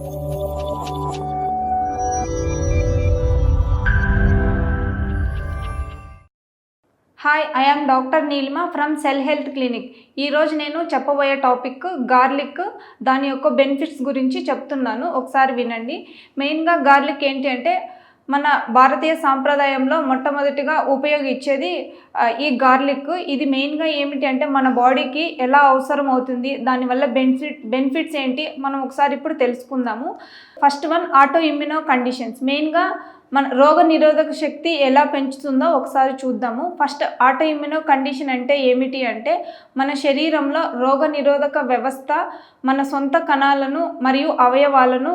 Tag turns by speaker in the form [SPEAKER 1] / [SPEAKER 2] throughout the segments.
[SPEAKER 1] Hi I doctor Neelima from cell health clinic ఈరోజు నేను చెప్పబోయే టాపిక్ గార్లిక్. దాని యొక్క బెనిఫిట్స్ గురించి చెప్తున్నాను. ఒకసారి వినండి. మెయిన్గా గార్లిక్ ఏంటి అంటే మన భారతీయ సాంప్రదాయంలో మొట్టమొదటిగా ఉపయోగించేది ఈ గార్లిక్. ఇది మెయిన్గా ఏమిటి అంటే మన బాడీకి ఎలా అవసరం అవుతుంది దానివల్ల బెనిఫిట్ బెనిఫిట్స్ ఏంటి మనం ఒకసారి ఇప్పుడు తెలుసుకుందాము. First one auto immuno conditions. మెయిన్గా మన రోగ నిరోధక శక్తి ఎలా పెంచుతుందో ఒకసారి చూద్దాము. ఫస్ట్ ఆటో ఇమ్యూనో కండిషన్ అంటే ఏమిటి అంటే మన శరీరంలో రోగ నిరోధక వ్యవస్థ మన సొంత కణాలను మరియు అవయవాలను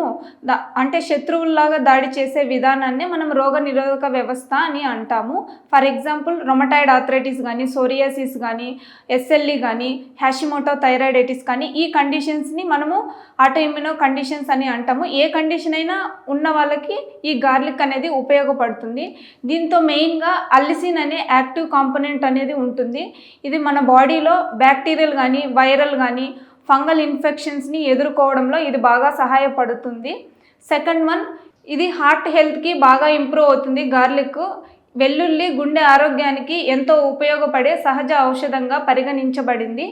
[SPEAKER 1] అంటే శత్రువుల్లాగా దాడి చేసే విధానాన్ని మనం రోగ నిరోధక వ్యవస్థ అని అంటాము. ఫర్ ఎగ్జాంపుల్ రొమటాయిడ్ ఆథరైటిస్ కానీ సోరియాసిస్ కానీ ఎస్ఎల్ఈ కానీ హ్యాషిమోటో థైరాయిడైటిస్ కానీ ఈ కండిషన్స్ని మనము ఆటో ఇమ్యూనో కండిషన్స్ అని అంటాము. ఏ కండిషన్ అయినా ఉన్న వాళ్ళకి ఈ గార్లిక్ అనేది ఉపయోగపడుతుంది. దీంతో మెయిన్గా అల్లిసిన్ అనే యాక్టివ్ కాంపోనెంట్ అనేది ఉంటుంది. ఇది మన బాడీలో బ్యాక్టీరియల్ కానీ వైరల్ కానీ ఫంగల్ ఇన్ఫెక్షన్స్ని ఎదుర్కోవడంలో ఇది బాగా సహాయపడుతుంది. సెకండ్ వన్ ఇది హార్ట్ హెల్త్కి బాగా ఇంప్రూవ్ అవుతుంది. గార్లిక్ వెల్లుల్లి గుండె ఆరోగ్యానికి ఎంతో ఉపయోగపడే సహజ ఔషధంగా పరిగణించబడింది.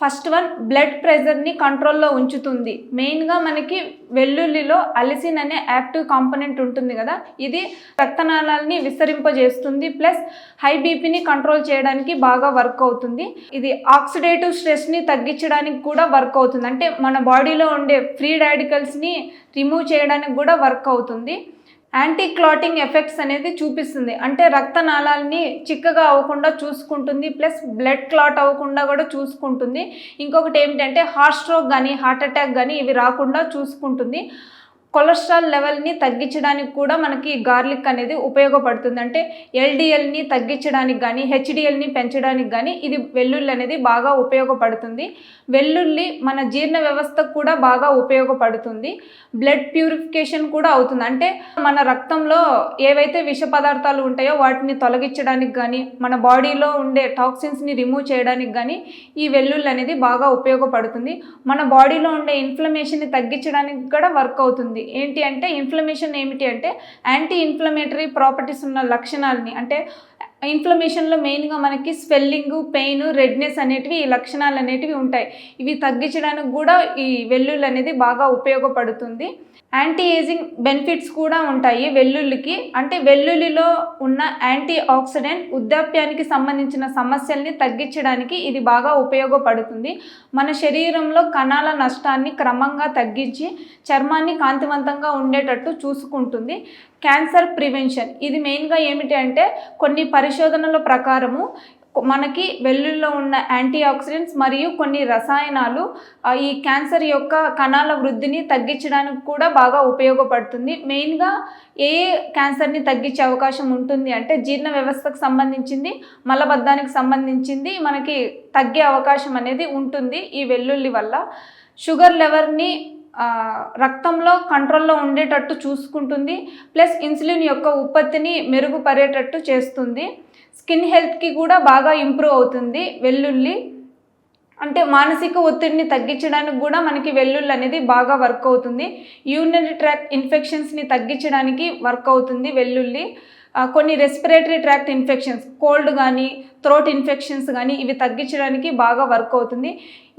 [SPEAKER 1] ఫస్ట్ వన్ బ్లడ్ ప్రెషర్ని కంట్రోల్లో ఉంచుతుంది. మెయిన్గా మనకి వెల్లుల్లిలో అలిసిన్ అనే యాక్టివ్ కాంపోనెంట్ ఉంటుంది కదా ఇది రక్తనాళాలని విస్తరింపజేస్తుంది ప్లస్ హై బీపీని కంట్రోల్ చేయడానికి బాగా వర్క్ అవుతుంది. ఇది ఆక్సిడేటివ్ స్ట్రెస్ని తగ్గించడానికి కూడా వర్క్ అవుతుంది. అంటే మన బాడీలో ఉండే ఫ్రీ రాడికల్స్ని రిమూవ్ చేయడానికి కూడా వర్క్ అవుతుంది. యాంటీ క్లాటింగ్ ఎఫెక్ట్స్ అనేది చూపిస్తుంది. అంటే రక్తనాళాలని చిక్కగా అవ్వకుండా చూసుకుంటుంది ప్లస్ బ్లడ్ క్లాట్ అవ్వకుండా కూడా చూసుకుంటుంది. ఇంకొకటి ఏమిటంటే హార్ట్ స్ట్రోక్ కానీ హార్ట్ అటాక్ కానీ ఇవి రాకుండా చూసుకుంటుంది. కొలెస్ట్రాల్ లెవెల్ని తగ్గించడానికి కూడా మనకి గార్లిక్ అనేది ఉపయోగపడుతుంది. అంటే ఎల్డిఎల్ని తగ్గించడానికి కానీ హెచ్డిఎల్ని పెంచడానికి కానీ ఇది వెల్లుల్లి అనేది బాగా ఉపయోగపడుతుంది. వెల్లుల్లి మన జీర్ణ వ్యవస్థకు కూడా బాగా ఉపయోగపడుతుంది. బ్లడ్ ప్యూరిఫికేషన్ కూడా అవుతుంది. అంటే మన రక్తంలో ఏవైతే విష పదార్థాలు ఉంటాయో వాటిని తొలగించడానికి కానీ మన బాడీలో ఉండే టాక్సిన్స్ని రిమూవ్ చేయడానికి కానీ ఈ వెల్లుల్లి అనేది బాగా ఉపయోగపడుతుంది. మన బాడీలో ఉండే ఇన్ఫ్లమేషన్ని తగ్గించడానికి కూడా వర్క్ అవుతుంది. ఏంటి అంటే ఇన్ఫ్లమేషన్ ఏమిటి అంటే యాంటీ ఇన్ఫ్లమేటరీ ప్రాపర్టీస్ ఉన్న లక్షణాలని. అంటే ఇన్ఫ్లమేషన్లో మెయిన్గా మనకి స్వెల్లింగ్ పెయిన్ రెడ్నెస్ అనేటివి ఈ లక్షణాలు అనేటివి ఉంటాయి. ఇవి తగ్గించడానికి కూడా ఈ వెల్లుల్లి అనేది బాగా ఉపయోగపడుతుంది. యాంటీ ఏజింగ్ బెనిఫిట్స్ కూడా ఉంటాయి వెల్లుల్లికి. అంటే వెల్లుల్లిలో ఉన్న యాంటీ ఆక్సిడెంట్ వృద్ధాప్యానికి సంబంధించిన సమస్యల్ని తగ్గించడానికి ఇది బాగా ఉపయోగపడుతుంది. మన శరీరంలో కణాల నష్టాన్ని క్రమంగా తగ్గించి చర్మాన్ని కాంతివంతంగా ఉండేటట్టు చూసుకుంటుంది. Cancer prevention. ఇది మెయిన్గా ఏమిటి అంటే కొన్ని పరిశోధనల ప్రకారము మనకి వెల్లుల్లో ఉన్న యాంటీ ఆక్సిడెంట్స్ మరియు కొన్ని రసాయనాలు ఈ క్యాన్సర్ యొక్క కణాల వృద్ధిని తగ్గించడానికి కూడా బాగా ఉపయోగపడుతుంది. మెయిన్గా ఏ ఏ క్యాన్సర్ని తగ్గించే అవకాశం ఉంటుంది అంటే జీర్ణ వ్యవస్థకు సంబంధించింది మలబద్ధానికి సంబంధించింది మనకి తగ్గే అవకాశం అనేది ఉంటుంది ఈ వెల్లుల్లి వల్ల. షుగర్ లెవర్ని రక్తంలో కంట్రోల్లో ఉండేటట్టు చూసుకుంటుంది ప్లస్ ఇన్సులిన్ యొక్క ఉత్పత్తిని మెరుగుపరేటట్టు చేస్తుంది. స్కిన్ హెల్త్కి కూడా బాగా ఇంప్రూవ్ అవుతుంది. వెల్లుల్లి అంటే మానసిక ఒత్తిడిని తగ్గించడానికి కూడా మనకి వెల్లుల్లి అనేది బాగా వర్క్ అవుతుంది. యూరినరీ ట్రాక్ట్ ఇన్ఫెక్షన్స్ని తగ్గించడానికి వర్క్ అవుతుంది వెల్లుల్లి. కొన్ని రెస్పిరేటరీ ట్రాక్ట్ ఇన్ఫెక్షన్స్ కోల్డ్ కానీ థ్రోట్ ఇన్ఫెక్షన్స్ కానీ ఇవి తగ్గించడానికి బాగా వర్క్ అవుతుంది.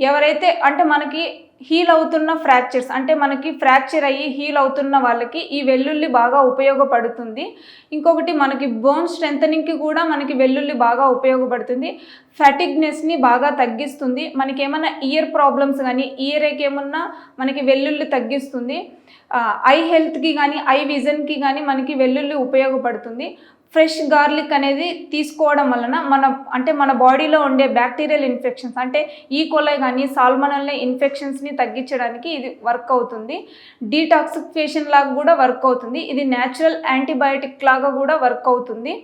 [SPEAKER 1] ఎవరైతే అంటే మనకి హీల్ అవుతున్న ఫ్రాక్చర్స్ అంటే మనకి ఫ్రాక్చర్ అయ్యి హీల్ అవుతున్న వాళ్ళకి ఈ వెల్లుల్లి బాగా ఉపయోగపడుతుంది. ఇంకొకటి మనకి బోన్ స్ట్రెంథనింగ్కి కూడా మనకి వెల్లుల్లి బాగా ఉపయోగపడుతుంది. ఫ్యాటిగ్నెస్ని బాగా తగ్గిస్తుంది. మనకి ఏమైనా ఇయర్ ప్రాబ్లమ్స్ కానీ ఇయర్ ఏమన్నా మనకి వెల్లుల్లి తగ్గిస్తుంది. ఐ హెల్త్కి కానీ ఐ విజన్కి కానీ మనకి వెల్లుల్లి ఉపయోగపడుతుంది. ఫ్రెష్ గార్లిక్ అనేది తీసుకోవడం వలన మన అంటే మన బాడీలో ఉండే బ్యాక్టీరియల్ ఇన్ఫెక్షన్స్ అంటే ఈ కొలై కానీ సాల్మనల్ ఇన్ఫెక్షన్స్ని తగ్గించడానికి ఇది వర్క్ అవుతుంది. డీటాక్సిఫికేషన్ లాగా కూడా వర్క్ అవుతుంది. ఇది న్యాచురల్ యాంటీబయాటిక్ లాగా కూడా వర్క్ అవుతుంది.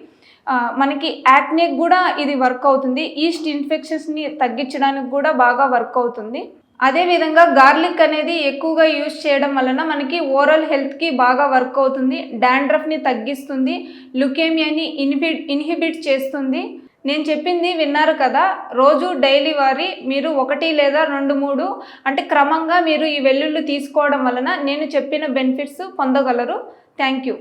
[SPEAKER 1] మనకి యాక్నిక్ కూడా ఇది వర్క్ అవుతుంది. ఈస్ట్ ఇన్ఫెక్షన్స్ని తగ్గించడానికి కూడా బాగా వర్క్ అవుతుంది. అదేవిధంగా గార్లిక్ అనేది ఎక్కువగా యూజ్ చేయడం వలన మనకి ఓరల్ హెల్త్కి బాగా వర్క్ అవుతుంది డాండ్రఫ్ని తగ్గిస్తుంది లుకేమియాని ఇన్హిబిట్ ఇన్హిబిట్ చేస్తుంది. నేను చెప్పింది విన్నారు కదా రోజు డైలీ వారి మీరు ఒకటి లేదా రెండు మూడు అంటే క్రమంగా మీరు ఈ వెల్లుల్లి తీసుకోవడం వలన నేను చెప్పిన బెనిఫిట్స్ పొందగలరు. Thank you.